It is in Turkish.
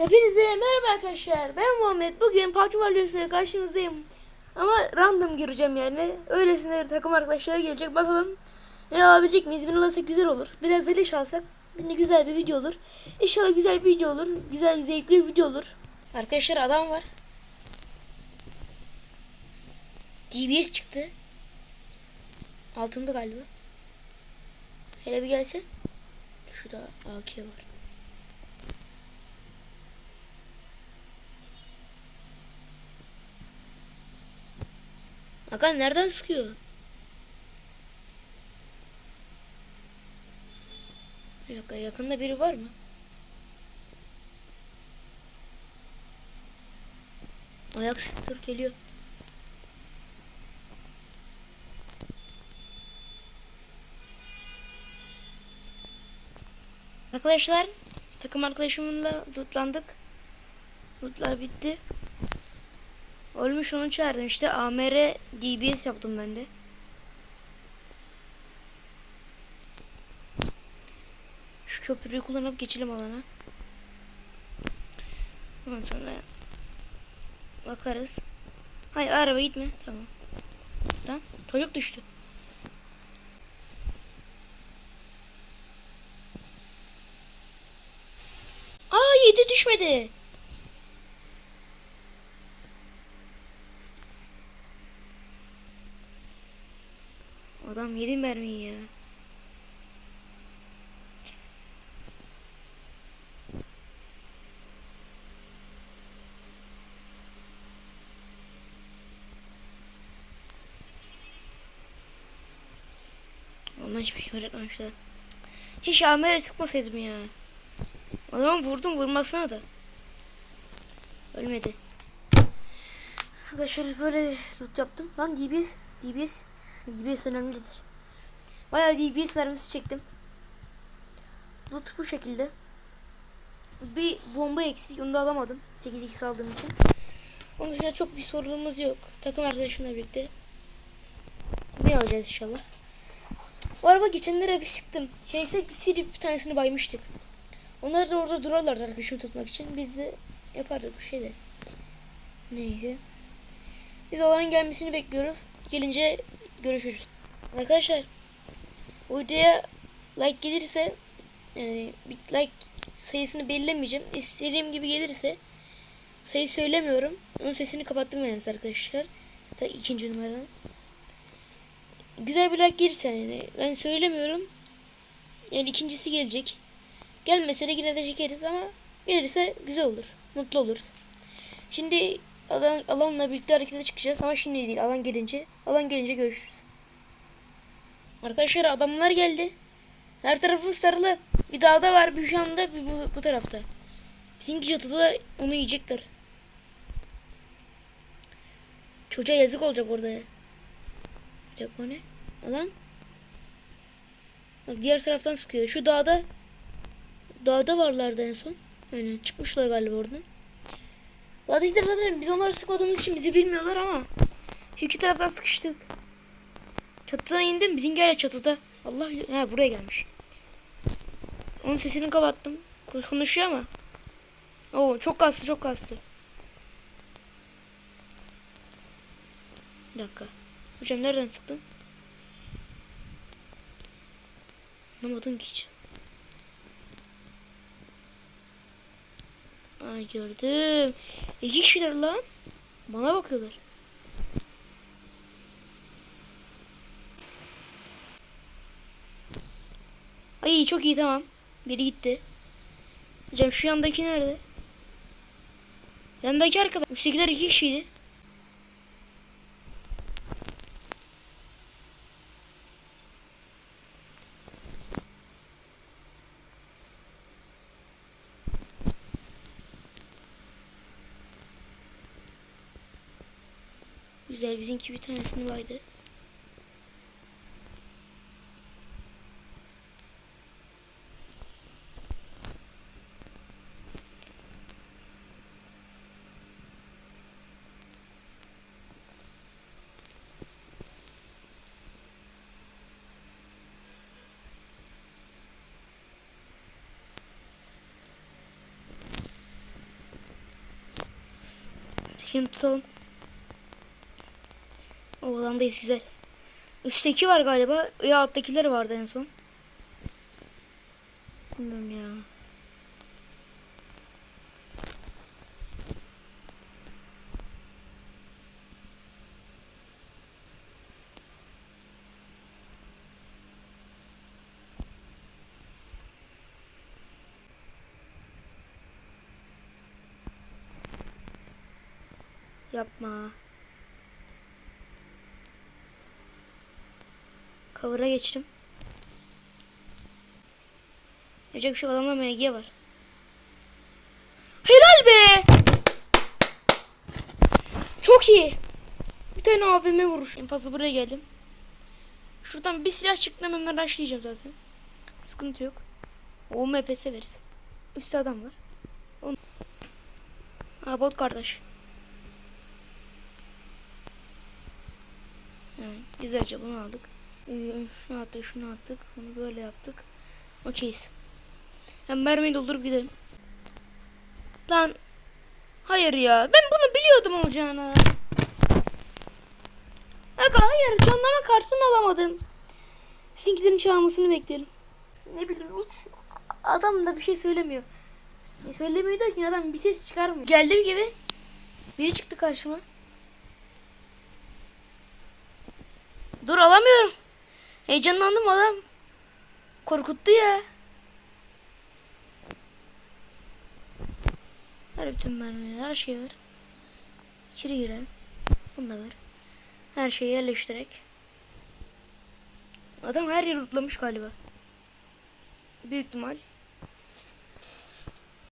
Hepinize merhaba arkadaşlar. Ben Muhammed. Bugün PUBG Mobile karşınızdayım. Ama random gireceğim yani. Öylesine takım arkadaşlar gelecek. Bakalım ne alabilecek miyiz? Bin alırsak güzel olur. Biraz da leş alsak yine güzel bir video olur. İnşallah güzel bir video olur. Güzel zevkli bir video olur. Arkadaşlar adam var. DBS çıktı. Altında galiba. Hele bir gelse. Şurada AK var. Hakan nereden sıkıyor? Bir dakika yakında biri var mı? Ayak sesleri geliyor. Arkadaşlar takım arkadaşımla lootlandık. Lootlar bitti. Ölmüş onu çağırdım işte AMR DBS yaptım ben de. Şu köprüyü kullanıp geçelim alana. Ondan sonra bakarız. Hayır araba gitme. Tamam. Lan çocuk düştü. Aa yedi düşmedi. Adam yedi mermiyi ya. Ondan hiçbir şey öğretmemişler. Hiç amere sıkmasaydım ya. Adamı vurdum vurmasına da. Ölmedi. Arkadaşlar böyle loot yaptım. Lan DBS. DBS. DBS önemlidir. Bayağı DBS mermisi çektim. Loot bu şekilde. Bir bomba eksik. Onu da alamadım. 8x aldığım için. Onun dışında çok bir sorunumuz yok. Takım arkadaşımla birlikte. Ne alacağız inşallah. O araba geçenlere bir sıktım. Silip bir tanesini baymıştık. Onlar da orada durarlar arkadaşını tutmak için. Biz de yapardık bir şey de. Neyse. Biz alanın gelmesini bekliyoruz. Gelince görüşürüz. Arkadaşlar bu videoya like gelirse yani bir like sayısını belirlemeyeceğim. İstediğim gibi gelirse sayı söylemiyorum. Onun sesini kapattım yani arkadaşlar. Da ikinci numaranın. Güzel bir like gelirse yani ben söylemiyorum. Yani ikincisi gelecek. Gelmese de yine de çekeriz ama gelirse güzel olur. Mutlu oluruz. Şimdi alan, alanla birlikte harekete çıkacağız ama şimdi değil. Alan gelince. Alan gelince görüşürüz. Arkadaşlar adamlar geldi. Her tarafı sarılı. Bir dağda var bir şu anda bir bu, bu tarafta. Bizimki çatıda onu yiyecekler. Çocuğa yazık olacak orada ya. Bir dakika ne? Alan. Bak diğer taraftan sıkıyor. Şu dağda dağda varlardı en son. Aynen çıkmışlar galiba oradan. Dağdakiler zaten biz onları sıkmadığımız için bizi bilmiyorlar ama iki taraftan sıkıştık. Çatıdan indim. Bizimki hala çatıda. Allah ha buraya gelmiş. Onun sesini kapattım. Konuşuyor ama. Oo çok kastı çok kastı. Bir dakika. Hocam nereden sıktın? Anlamadım ki hiç. Ay gördüm. İki kişiler lan. Bana bakıyorlar. Ay çok iyi tamam. Biri gitti. Hocam şu yandaki nerede? Yandaki arkadaş. Üsttekiler iki kişiydi. güzel. Bizimki bir tanesini baydı. Şimdi tutalım. O alandayız güzel. Üstteki var galiba. Ya alttakiler vardı en son. Bilmiyorum ya. Yapma. Cover'a geçtim. Yapacak bir şey adamda MG var. Helal be! Çok iyi. Bir tane abime vuruş. En fazla buraya geldim. Şuradan bir silah çıktı hemen rushlayacağım zaten. Sıkıntı yok. O MPS veririz. Üstte adam var. On... Ha bot kardeş. Evet, güzelce bunu aldık. Ee, şunu attık, şunu attık. Bunu böyle yaptık. Okeyiz. Hem mermiyi doldurup gidelim. Lan. Hayır ya. Ben bunu biliyordum olacağını. Aga hayır. Canlama kartını alamadım. Sizinkilerin çağırmasını bekleyelim. Ne bileyim hiç adam da bir şey söylemiyor. E, söylemiyor derken adam bir ses çıkarmıyor. Geldi gibi. Biri çıktı karşıma. Dur alamıyorum. Heyecanlandım adam. Korkuttu ya. Ver bütün mermileri, her şey var. İçeri girelim. Bunu da ver. Her şeyi yerleştirerek. Adam her yeri lootlamış galiba. Büyük ihtimal.